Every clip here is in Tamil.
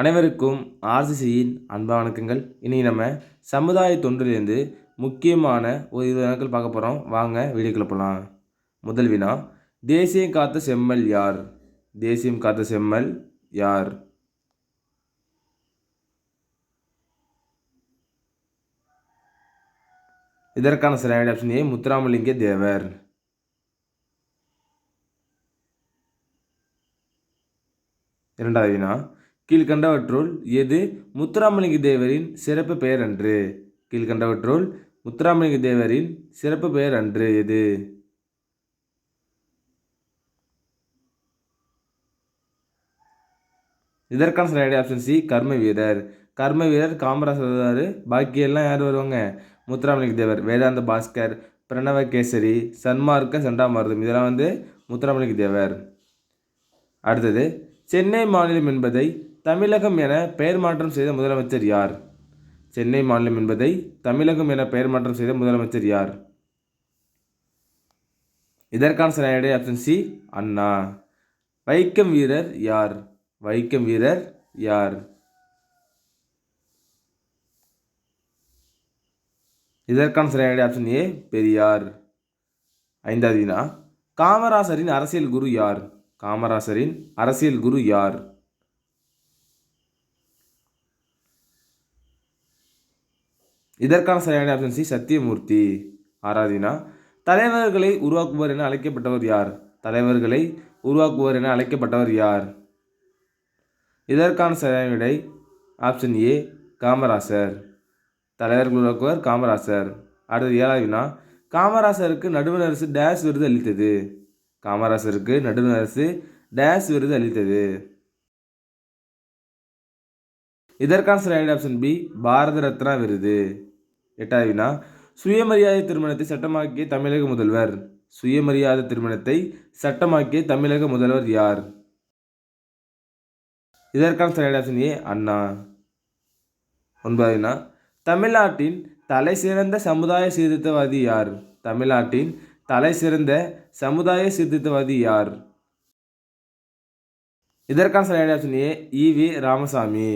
அனைவருக்கும் ஆர்சிசியின் அன்பான வணக்கங்கள். இன்றைக்கி நம்ம சமுதாய தொண்டிலிருந்து முக்கியமான ஒரு இருபது நாட்கள் பார்க்க போகிறோம் வாங்க வீடியோக்குள்ள போகலாம் முதல் வினா தேசியம் காத்த செம்மல் யார்? தேசியம் காத்த செம்மல் யார்? இதற்கான சரியான ஆப்ஷன் ஏ முத்துராமலிங்க தேவர். இரண்டாவது வினா கீழ்கண்டவற்றுள் எது? முத்துராமலிங்க தேவரின் சிறப்பு பெயர் அன்று கீழ்கண்டவற்றுள் முத்துராமலிங்க தேவரின் சிறப்பு பெயர் அன்று எது? இதற்கான சரியான ஆப்ஷன் சி கர்ம வீரர் கர்ம வீரர் காமராஜர் வருவார் பாக்கி எல்லாம் யார் வருவாங்க? முத்துராமலிங்க தேவர் வேதாந்த பாஸ்கர் பிரணவ கேசரி சன்மார்க்க சண்டாமாரதம். இதெல்லாம் வந்து முத்துராமலிங்க தேவர். அடுத்தது சென்னை மாநிலம் என்பதை தமிழகம் என பெயர் மாற்றம் செய்த முதலமைச்சர் யார்? சென்னை மாநிலம் என்பதை தமிழகம் என பெயர் மாற்றம் செய்த முதலமைச்சர் யார்? இதற்கான சரியான ஆப்ஷன் சி அண்ணா. வைக்கம் வீரர் யார்? வைக்கம் வீரர் யார்? இதற்கான சரியான ஆப்ஷன் ஏ பெரியார். ஐந்தாவது வினா. காமராசரின் அரசியல் குரு யார்? காமராசரின் அரசியல் குரு யார்? இதற்கான சரியான ஆப்ஷன் சி சத்தியமூர்த்தி ஆராதினா தலைவர்களை உருவாக்குவர் என அழைக்கப்பட்டவர் யார்? தலைவர்களை உருவாக்குவர் என அழைக்கப்பட்டவர் யார்? இதற்கான சரியான விடை ஆப்ஷன் ஏ காமராசர். தலைவர்கள் உருவாக்குவர் காமராசர். அடுத்தது ஏழாவது வினா காமராசருக்கு நடுவண் அரசு டேஸ் விருது அளித்தது. காமராசருக்கு நடுவண் அரசு டேஸ் விருது அளித்தது. இதற்கான சரியான ஆப்ஷன் பி பாரத ரத்னா விருது. எட்டாவது வினா சுயமரியாதை திருமணத்தை சட்டமாக்கிய தமிழக முதல்வர். சுயமரியாதை திருமணத்தை சட்டமாக்கிய தமிழக முதல்வர் யார்? இதற்கான சரியான ஆப்ஷன் ஏ அண்ணா. ஒன்பதுனா தமிழ்நாட்டின் தலை சிறந்த சமுதாய சீர்திருத்தவாதி யார்? தமிழ்நாட்டின் தலை சிறந்த சமுதாய சீர்திருத்தவாதி யார்? இதற்கான சரியான option A E V Ramasamy.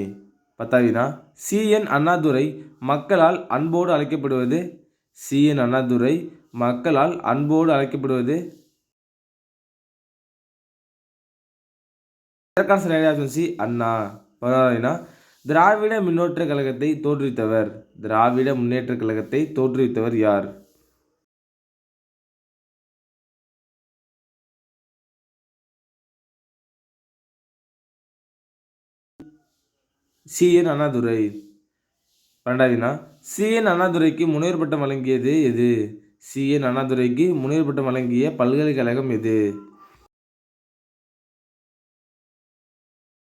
பத்தாவதுனா C N Annadurai மக்களால் அன்போடு அழைக்கப்படுவது? சிஎன் அண்ணாதுரை மக்களால் அன்போடு அழைக்கப்படுவது? இதற்கான சரியான ஆப்ஷன் சி. அண்ணா. பதினாறுனா திராவிட முன்னேற்ற கழகத்தை தோற்றுவித்தவர். திராவிட முன்னேற்ற கழகத்தை தோற்றுவித்தவர் யார்? C N Annadurai. பன்னெண்டாவதுனா சிஎன் அண்ணாதுரைக்கு முனைவர் பட்டம் வழங்கியது எது? சிஎன் அண்ணாதுரைக்கு முனைவர் பட்டம் வழங்கிய பல்கலைக்கழகம் எது?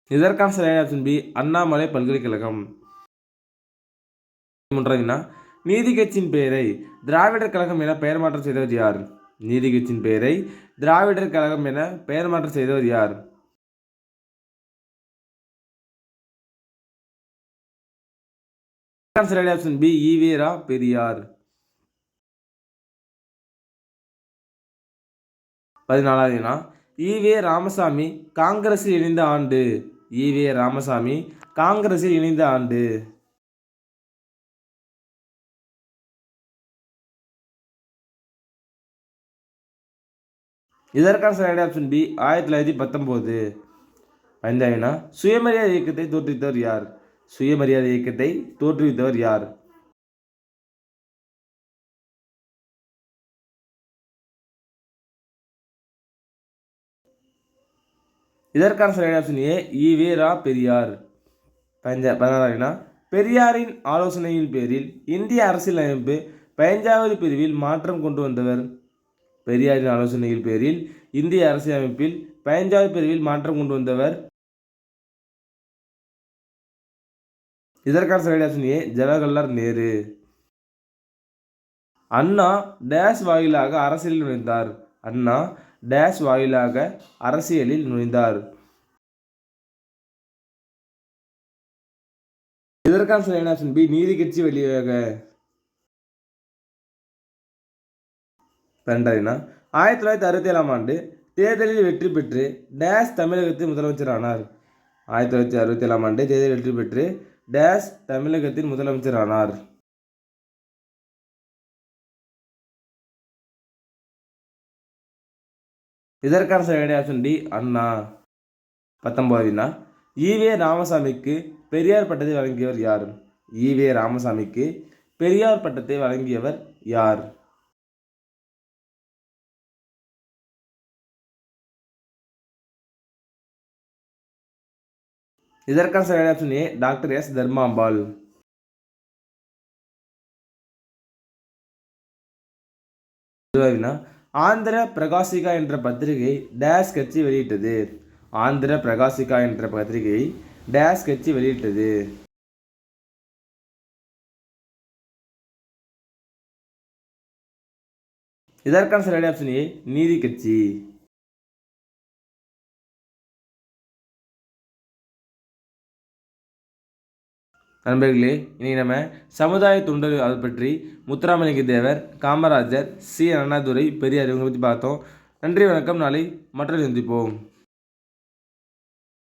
இதற்கான சரியான ஆப்ஷன் பி அண்ணாமலை பல்கலைக்கழகம். மூன்றாவதுனா நீதி கட்சியின் பெயரை திராவிடர் கழகம் என பெயர் மாற்றம் செய்தவர் யார்? நீதி கட்சியின் பெயரை திராவிடர் கழகம் என பெயர் மாற்றம் செய்தவர் யார்? சரியான ஆப்ஷன் பி ஈவேரா பெரியார் பதினாலாவதுனா ஈவே ராமசாமி காங்கிரஸில் இணைந்த ஆண்டு. E. ஈவே ராமசாமி காங்கிரஸில் இணைந்த ஆண்டு. இதற்கான சரியான ஆப்ஷன் பி ஆயிரத்தி தொள்ளாயிரத்தி பத்தொம்போது. ஐந்தாவதுனா சுயமரியாதை இயக்கத்தை தோற்றுவித்தவர் யார்? சுயமரியாதை இயக்கத்தை தோற்றுவித்தவர் யார்? இதற்கான சரியான ஆப்ஷன் ஏ ஈவே ரா பெரியார். பஞ்சா பதினாறாவதுனா பெரியாரின் ஆலோசனையின் பேரில் இந்திய அரசியலமைப்பு பதினைஞ்சாவது பிரிவில் மாற்றம் கொண்டு வந்தவர். பெரியாரின் ஆலோசனையின் பேரில் இந்திய அரசியலமைப்பில் பதினைஞ்சாவது பிரிவில் மாற்றம் கொண்டு வந்தவர். இதற்கான சரியான option A Jawaharlal Nehru. Anna dash வாயிலாக அரசியலில் நுழைந்தார். அண்ணா டேஷ் வாயிலாக அரசியலில் நுழைந்தார். இதற்கான சரியான ஆப்ஷன் பி நீதி கட்சி வழியாக பன்னெண்டாவதுனா ஆயிரத்தி தொள்ளாயிரத்தி அறுபத்தி ஏழாம் ஆண்டு தேர்தலில் வெற்றி பெற்று டேஷ் தமிழகத்தின் முதலமைச்சரானார். ஆயிரத்தி தொள்ளாயிரத்தி அறுபத்தி ஏழாம் ஆண்டு தேர்தலில் வெற்றி பெற்று டேஸ் தமிழகத்தின் முதலமைச்சர் ஆனார் இதற்கான சரியான ஆப்ஷன் டி அண்ணா. பத்தொன்பதுனா ஈவே ராமசாமிக்கு பெரியார் பட்டத்தை வழங்கியவர் யார்? ஈவே ராமசாமிக்கு பெரியார் பட்டத்தை வழங்கியவர் யார்? இதற்கான சரியான option A doctor S. Dharmambal. Andhra Prakasika என்ற பத்திரிகை டேஸ் கட்சி வெளியிட்டது. ஆந்திர பிரகாசிகா என்ற பத்திரிகை டேஸ் கட்சி வெளியிட்டது. இதற்கான சரியான ஆப்ஷன் ஏ நீதி கட்சி. நண்பர்களே இனி நம்ம சமுதாய தொண்டர் அதை பற்றி முத்துராமலிங்க தேவர் காமராஜர் சி. அண்ணாதுரை பெரியார் இவங்க பற்றி பார்த்தோம். நன்றி வணக்கம். நாளை மற்றொரு சந்திப்போம்.